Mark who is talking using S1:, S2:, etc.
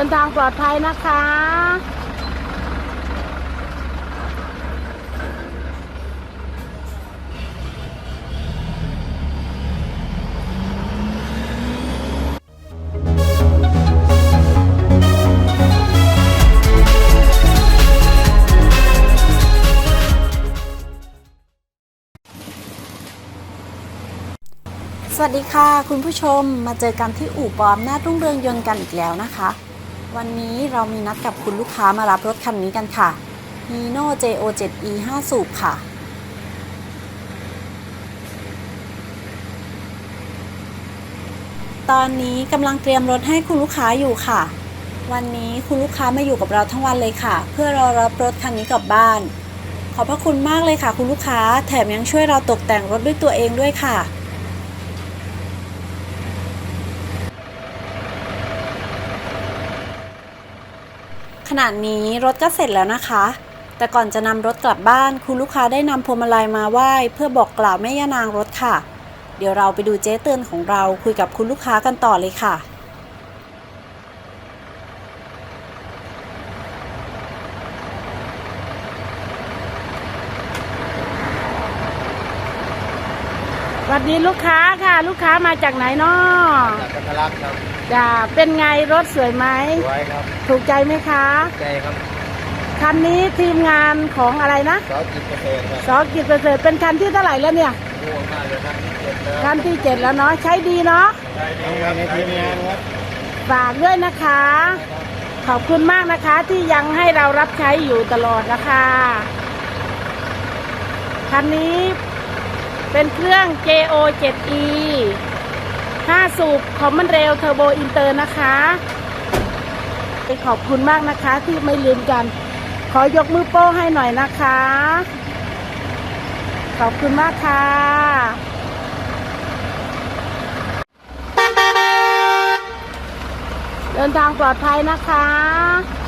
S1: ดินทางปลอดภัยนะคะ
S2: สวัสดีค่ะ คุณผู้ชมมาเจอกันที่อู่ปอมหน้ารุ่งเรืองยนต์กันอีกแล้วนะคะ วันนี้เรามีนัดกับคุณลูกค้ามารับรถคันนี้กันค่ะ Hino JO7E 5 สูบค่ะ ตอนนี้กำลังเตรียมรถให้คุณลูกค้าอยู่ค่ะ วันนี้คุณลูกค้ามาอยู่กับเราทั้งวันเลยค่ะ เพื่อรอรับรถคันนี้กลับบ้าน ขอบพระคุณมากเลยค่ะ คุณลูกค้า แถมยังช่วยเราตกแต่งรถด้วยตัวเองด้วยค่ะ ขณะนี้รถก็เสร็จแล้วนะคะ แต่ก่อนจะนำรถกลับบ้านคุณลูกค้าได้นำพวงมาลัยมาไหว้เพื่อบอกกล่าวแม่ย่านางรถค่ะ เดี๋ยวเราไปดูเจ๊เตือนของเราคุยกับคุณลูกค้ากันต่อเลยค่ะ
S1: สวัสดีลูกค้าค่ะ ลูกค้ามาจากไหนเนาะ
S3: จากกันทะลักครับ
S1: จะเป็นไงรถสวยไหม
S3: สวยครับ
S1: ถูกใจไหมคะ
S3: ใจครับ
S1: คันนี้ทีมงานของอะไรนะ
S3: ซอสกินเกษตรครับ
S1: สอกิจประเสริฐเป็นคันที่เท่าไหร่แล้วเนี่ย
S3: ง่วงมากเลยครับเจ็บแล้ว
S1: คันที่เจ็ดแล้วเนาะใช้ดีเนาะ
S3: ทำงานในทีมงานครับ
S1: ฝากด้วยนะคะ ขอบคุณมากนะคะที่ยังให้เรารับใช้อยู่ตลอดนะคะคันนี้เป็นเครื่อง JO 7E 5 สูบคอมมอนเรลเทอร์โบอินเตอร์นะคะขอบคุณมากนะคะที่ไม่ลืมกัน ขอยกมือโป้ให้หน่อยนะคะ ขอบคุณมากค่ะเดินทางปลอดภัยนะคะ